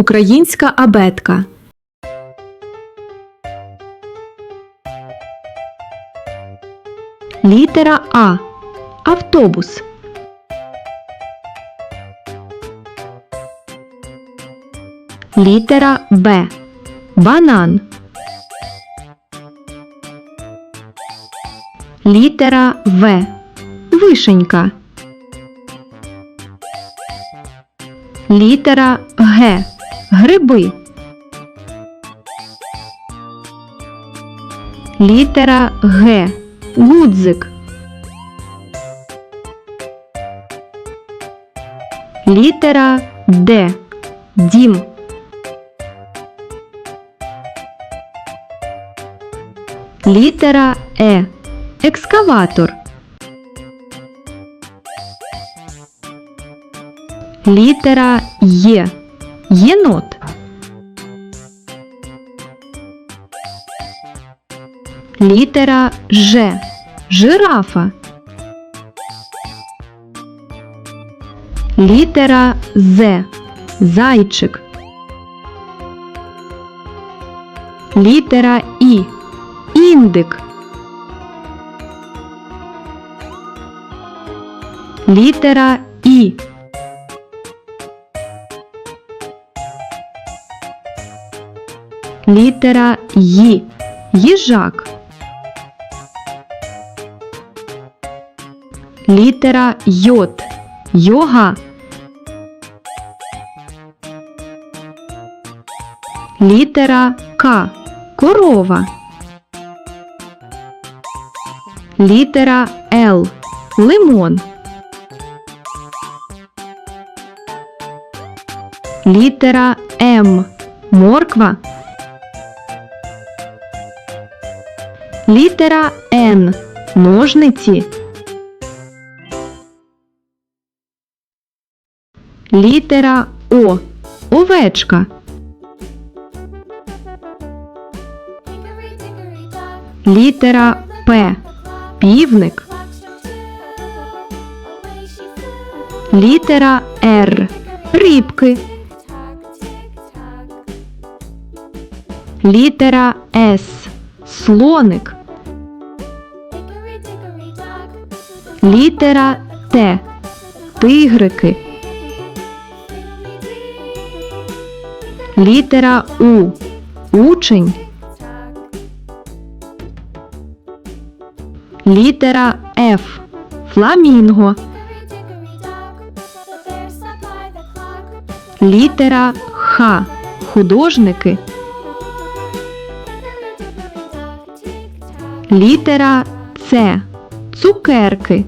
Українська абетка. Літера А. Автобус. Літера Б. Банан. Літера В. Вишенька. Літера Г. Гриби. Літера Г. Гудзик. Літера Д. Дім. Літера Е. Екскаватор. Літера Є. Єнот. Літера Ж. Жирафа. Літера З. Зайчик. Літера І. Індик. Літера І. Літера Ї. Їжак. Літера Йот. Йога. Літера К. Корова. Літера Л. Лимон. Літера М. Морква. Літера Н. Ножниці. Літера О. Овечка. Літера П. Півник. Літера Р. Рибки. Літера С. Слоник. Літера Т. Тигрики. Літера У. Учень. Літера Ф. Фламінго. Літера Х. Художники. Літера С. Цукерки.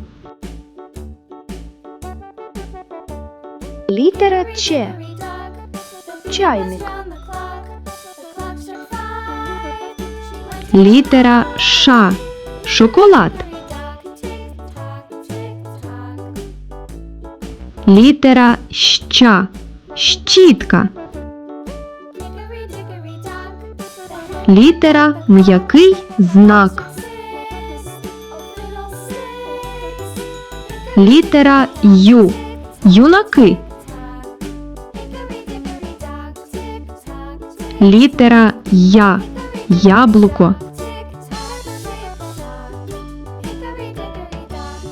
Літера Чайник. Літера Ш. Шоколад. Літера Щ. Щітка. Літера м'який знак. Літера Ю. Юнаки. Літера Я. Яблуко.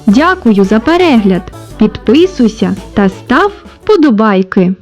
Дякую за перегляд. Підписуйся та став вподобайки.